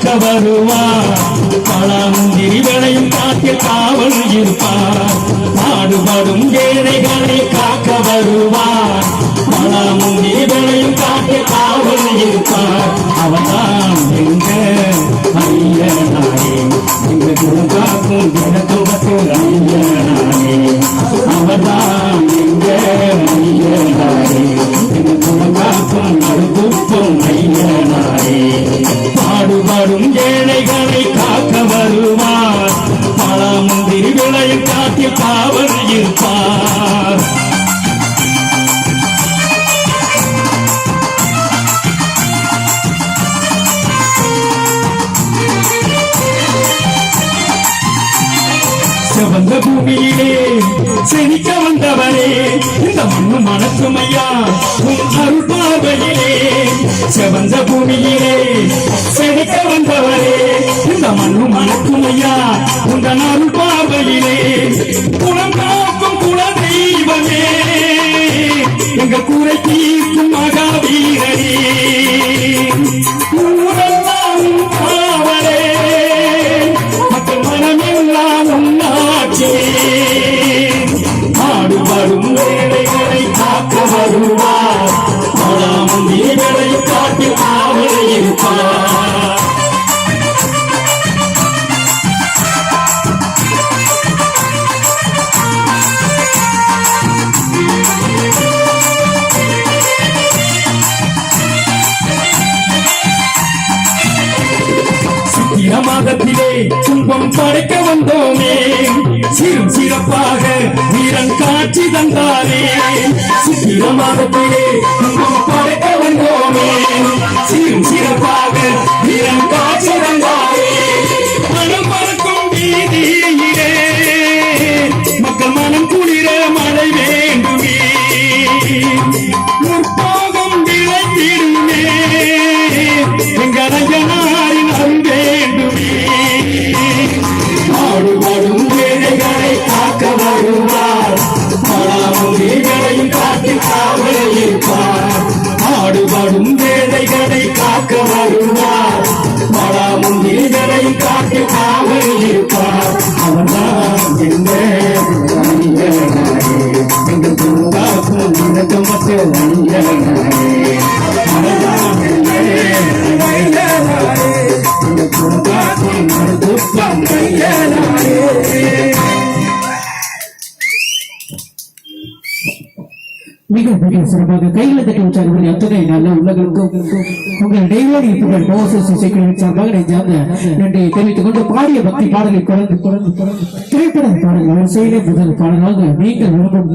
பார்க்க வருவார். பழமுந்திரி விளையும் காட்டில் காவல் இருப்பார். பாடுபடும் ஏழைகளை காக்க வருவார். பழமுந்திரி விளையும் காட்டில் காவல் இருப்பார். அவதான் எங்க ஐயனாரே எங்க குருகாக்கும் தினத்துவத்தில் ஐயனாரே. அவதான் இந்த பூமியிலே செழிக்க வந்தவரே இந்த மண்ணு மணக்குமையா உன் அருள் பார்வையிலே செவந்த பூமியிலே செழிக்க வந்தவரே இந்த மண்ணு மணக்குமையா உங்கள் அருள் பார்வையிலே குளம் காக்கும் குல தெய்வமே. எங்க கூரை தீர்க்கும் மகாவீரரே மாதத்திலே துன்பம் படைக்க வந்தோமே. சிறு சிறப்பாக வீரன் காட்சி தந்தானே. சித்திர மாதத்திலே துன்பம் படைக்க வந்தோமே. சிறு சிறப்பாக மிக மிக சிறப்பாக கையில தட்டி உற்சாகப்படி அத்தனை நல்ல உள்ளங்களுக்கும் உங்கள் டெய்லரி புகழ் மோசஸ் இசைக்குழுவின் சார்பாக நெஞ்சார்ந்த தெரிவித்துக் கொண்டு பாடிய பக்தி பாடலை தொடர்ந்து தொடர்ந்து தொடர்ந்து திரைப்பட பாடல் முதல் பாடலாக நீங்கள் விரும்பும்